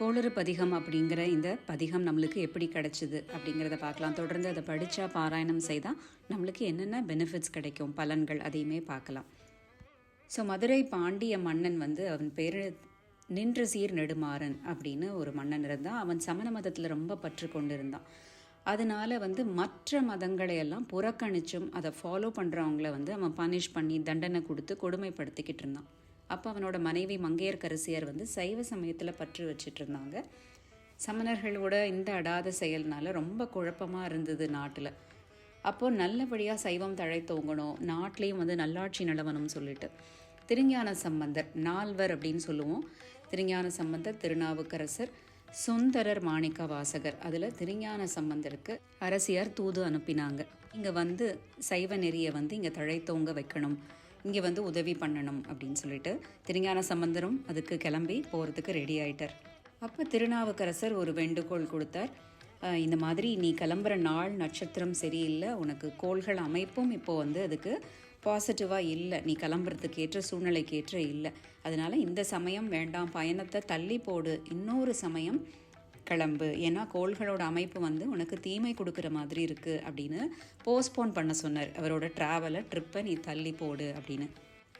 கோளறு பதிகம் அப்படிங்கிற இந்த பதிகம் நம்மளுக்கு எப்படி கிடைச்சிது அப்படிங்கிறத பார்க்கலாம். தொடர்ந்து அதை படித்தா பாராயணம் செய்தால் நம்மளுக்கு என்னென்ன பெனிஃபிட்ஸ் கிடைக்கும்? பலன்கள் அதையுமே பார்க்கலாம். ஸோ மதுரை பாண்டிய மன்னன் வந்து அவன் பேர் நின்ற சீர் நெடுமாறன் அப்படின்னு ஒரு மன்னன் இருந்தான். அவன் சமண மதத்தில் ரொம்ப பற்று கொண்டு இருந்தான் அதனால வந்து மற்ற மதங்களை எல்லாம் புறக்கணிச்சும் அதை ஃபாலோ பண்ணுறவங்கள வந்து அவன் பனிஷ் பண்ணி தண்டனை கொடுத்து கொடுமைப்படுத்திக்கிட்டு இருந்தான். அப்போ அவனோட மனைவி மங்கையர்க்கரசியார் வந்து சைவ சமயத்தில் பற்று வச்சுட்டு இருந்தாங்க சமணர்களோட இந்த அடாத செயல்னால ரொம்ப குழப்பமாக இருந்தது நாட்டில். அப்போது நல்லபடியாக சைவம் தழைத்தோங்கணும் நாட்டிலையும் வந்து நல்லாட்சி நிலவனும் சொல்லிட்டு. திருஞான சம்பந்தர் நால்வர் அப்படின்னு சொல்லுவோம். திருஞான சம்பந்தர் திருநாவுக்கரசர் சுந்தரர் மாணிக்க வாசகர். அதில் திருஞான சம்பந்தருக்கு அரசியார் தூது அனுப்பினாங்க. இங்கே வந்து சைவ நெறியை வந்து இங்கே தழைத்தோங்க வைக்கணும். இங்கே வந்து உதவி பண்ணணும் அப்படின்னு சொல்லிட்டு திருஞான சம்பந்தரும் அதுக்கு கிளம்பி போகிறதுக்கு ரெடி ஆயிட்டார். அப்போ திருநாவுக்கரசர் ஒரு வேண்டுகோள் கொடுத்தார். இந்த மாதிரி நீ கிளம்புற நாள் நட்சத்திரம் சரியில்லை உனக்கு கோள்கள் அமைப்பும் இப்போ வந்து அதுக்கு பாசிட்டிவாக இல்லை. நீ கிளம்புறதுக்கு ஏற்ற சூழ்நிலைக்கு ஏற்ற இல்லை. அதனால் இந்த சமயம் வேண்டாம் பயணத்தை தள்ளி போடு. இன்னொரு சமயம் கிளம்பு ஏன்னா கோள்களோட அமைப்பு வந்து உனக்கு தீமை கொடுக்குற மாதிரி இருக்குது அப்படின்னு போஸ்ட்போன் பண்ண சொன்னார். அவரோட ட்ராவலை ட்ரிப்பை நீ தள்ளி போடு அப்படின்னு.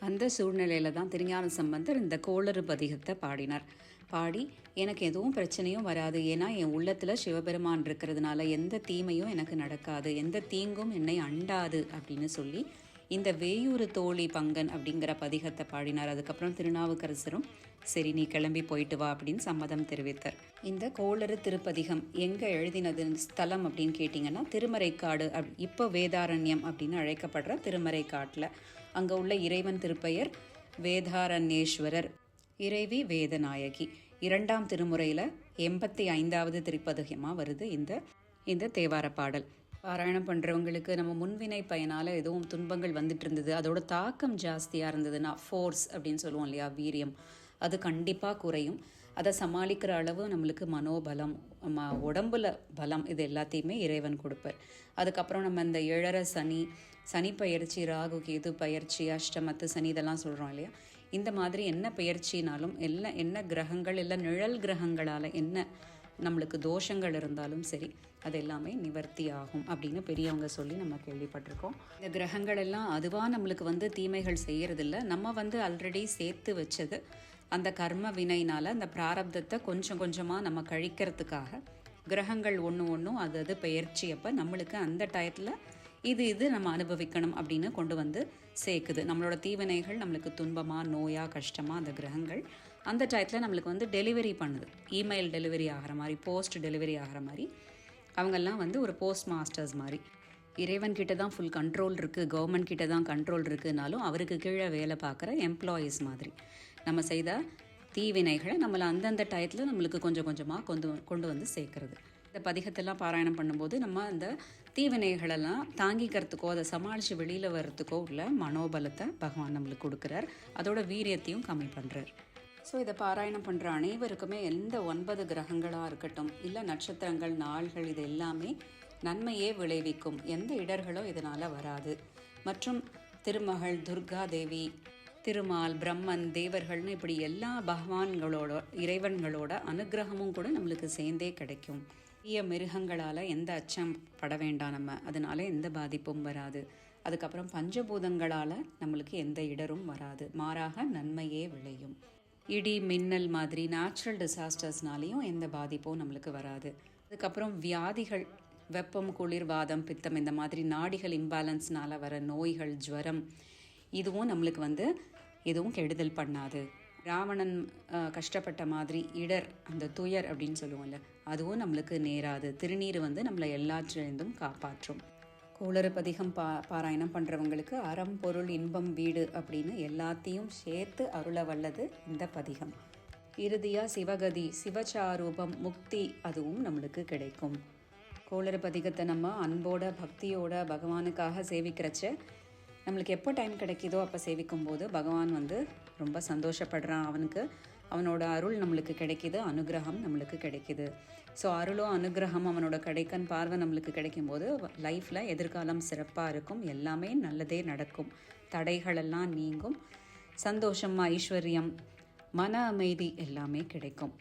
அந்த சூழ்நிலையில தான் திருஞான சம்பந்தர் இந்த கோளறு பதிகத்தை பாடினார். பாடி எனக்கு எதுவும் பிரச்சனையும் வராது. ஏன்னா என் உள்ளத்தில் சிவபெருமான் இருக்கிறதுனால எந்த தீமையும் எனக்கு நடக்காது. எந்த தீங்கும் என்னை அண்டாது அப்படின்னு சொல்லி இந்த வேயூறு தோழி பங்கன் அப்படிங்கிற பதிகத்தை பாடினார். அதுக்கப்புறம் திருநாவுக்கரசரும் சரி நீ கிளம்பி போயிட்டு வா அப்படின்னு சம்மதம் தெரிவித்தார். இந்த கோளறு திருப்பதிகம் எங்கே எழுதினது ஸ்தலம் அப்படின்னு கேட்டிங்கன்னா திருமறைக்காடு அப் இப்போ வேதாரண்யம் அப்படின்னு அழைக்கப்படுற திருமறைக்காட்டில். அங்கே உள்ள இறைவன் திருப்பெயர் வேதாரண்யேஸ்வரர் இறைவி வேதநாயகி. இரண்டாம் திருமுறையில் எண்பத்தி ஐந்தாவது திருப்பதிகமாக வருது இந்த இந்த தேவார பாடல். பாராயணம் பண்ணுறவங்களுக்கு நம்ம முன்வினை பயனால் எதுவும் துன்பங்கள் வந்துட்டு இருந்தது. அதோட தாக்கம் ஜாஸ்தியாக இருந்ததுன்னா ஃபோர்ஸ் அப்படின்னு சொல்லுவோம் இல்லையா? வீரியம். அது கண்டிப்பாக குறையும். அதை சமாளிக்கிற அளவு நம்மளுக்கு மனோபலம் ம உடம்புல பலம் இது எல்லாத்தையுமே இறைவன் கொடுப்பார். அதுக்கப்புறம் நம்ம இந்த ஏழரை சனி சனி பயிற்சி ராகு கேது பயிற்சி அஷ்டமத்து சனி இதெல்லாம் சொல்கிறோம் இல்லையா? இந்த மாதிரி என்ன பயிற்சினாலும் எல்லாம் என்ன கிரகங்கள் இல்லை நிழல் கிரகங்களால் என்ன நம்மளுக்கு தோஷங்கள் இருந்தாலும் சரி அது எல்லாமே நிவர்த்தி ஆகும் அப்படின்னு பெரியவங்க சொல்லி நம்ம கேள்விப்பட்டிருக்கோம். இந்த கிரகங்கள் எல்லாம் அதுவாக நம்மளுக்கு வந்து தீமைகள் செய்யறதில்ல. நம்ம வந்து ஆல்ரெடி சேர்த்து வச்சது அந்த கர்ம வினைனால் அந்த பிராரப்தத்தை கொஞ்சம் கொஞ்சமாக நம்ம கழிக்கிறதுக்காக கிரகங்கள் ஒன்று ஒன்றும் அது அது பெயர்ச்சி அப்போ நம்மளுக்கு அந்த டயத்தில் இது இது நம்ம அனுபவிக்கணும் அப்படின்னு கொண்டு வந்து சேர்க்குது. நம்மளோட தீவினைகள் நம்மளுக்கு துன்பமாக நோயாக கஷ்டமாக அந்த கிரகங்கள் அந்த டயத்தில் நம்மளுக்கு வந்து டெலிவரி பண்ணுது. இமெயில் டெலிவரி ஆகிற மாதிரி போஸ்ட் டெலிவரி ஆகிற மாதிரி அவங்கெல்லாம் வந்து ஒரு போஸ்ட் மாஸ்டர்ஸ் மாதிரி. இறைவன் கிட்ட தான் ஃபுல் கண்ட்ரோல் இருக்குது கவர்மெண்ட் கிட்ட தான் கண்ட்ரோல் இருக்குனாலும் அவருக்கு கீழே வேலை பார்க்குற எம்ப்ளாயீஸ் மாதிரி. நம்ம செய்த தீவினைகளை நம்மளை அந்தந்த டயத்தில் நம்மளுக்கு கொஞ்சம் கொஞ்சமாக கொண்டு கொண்டு வந்து சேர்க்குறது. இந்த பதிகத்தெல்லாம் பாராயணம் பண்ணும்போது நம்ம அந்த தீவினைகளெல்லாம் தாங்கிக்கிறதுக்கோ அதை சமாளித்து வெளியில் வர்றதுக்கோ உள்ள மனோபலத்தை பகவான் நம்மளுக்கு கொடுக்குறார். அதோட வீரியத்தையும் கம்மி பண்ணுறார் ஸோ இதை பாராயணம் பண்ணுற அனைவருக்குமே எந்த ஒன்பது கிரகங்களாக இருக்கட்டும் இல்லை நட்சத்திரங்கள் நாள்கள் இது எல்லாமே நன்மையே விளைவிக்கும். எந்த இடர்களோ இதனால் வராது. மற்றும் திருமகள் துர்கா தேவி திருமால் பிரம்மன் தேவர்கள்னு இப்படி எல்லா பகவான்களோட இறைவன்களோட அனுகிரகமும் கூட நம்மளுக்கு சேர்ந்தே கிடைக்கும். தீய மிருகங்களால் எந்த அச்சம் பட வேண்டாம் நம்ம. அதனால எந்த பாதிப்பும் வராது. அதுக்கப்புறம் பஞ்சபூதங்களால் நம்மளுக்கு எந்த இடரும் வராது. மாறாக நன்மையே விளையும். இடி மின்னல் மாதிரி நேச்சுரல் டிசாஸ்டர்ஸ்னாலையும் எந்த பாதிப்பும் நம்மளுக்கு வராது. அதுக்கப்புறம் வியாதிகள் வெப்பம் குளிர் வாதம் பித்தம் இந்த மாதிரி நாடிகள் இம்பேலன்ஸ்னால் வர நோய்கள் ஜுவரம் இதுவும் நம்மளுக்கு வந்து எதுவும் கெடுதல் பண்ணாது. ராவணன் கஷ்டப்பட்ட மாதிரி இடர் அந்த துயர் அப்படின்னு சொல்லுவோம்ல அதுவும் நம்மளுக்கு நேராது. திருநீர் வந்து நம்மளை எல்லாற்றிலிருந்தும் காப்பாற்றும். கோளறுபதிகம் பா பாராயணம் பண்ணுறவங்களுக்கு அறம் பொருள் இன்பம் வீடு அப்படின்னு எல்லாத்தையும் சேர்த்து அருள வல்லது இந்த பதிகம். இறுதியாக சிவகதி சிவச்சாரூபம் முக்தி அதுவும் நம்மளுக்கு கிடைக்கும். கோளறு பதிகத்தை நம்ம அன்போட பக்தியோட பகவானுக்காக சேவிக்கிறச்ச நம்மளுக்கு எப்போ டைம் கிடைக்கிதோ அப்போ சேவிக்கும்போது பகவான் வந்து ரொம்ப சந்தோஷப்படுறான். அவனுக்கு அவனோட அருள் நம்மளுக்கு கிடைக்கிது அனுகிரகம் நம்மளுக்கு கிடைக்கிது. ஸோ அருளும் அனுகிரகம் அவனோட கிடைக்கன் பார்வை நம்மளுக்கு கிடைக்கும் போது லைஃப்பில் எதிர்காலம் சிறப்பாக இருக்கும். எல்லாமே நல்லதே நடக்கும். தடைகளெல்லாம் நீங்கும். சந்தோஷம் ஐஸ்வர்யம் மன அமைதி எல்லாமே கிடைக்கும்.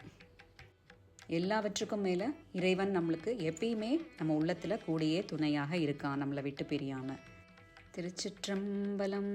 எல்லாவற்றுக்கும் மேலே இறைவன் நம்மளுக்கு எப்பயுமே நம்ம உள்ளத்தில் கூடியே துணையாக இருக்கான் நம்மளை விட்டு பிரியாமல் திருச்சிற்றம்பலம்.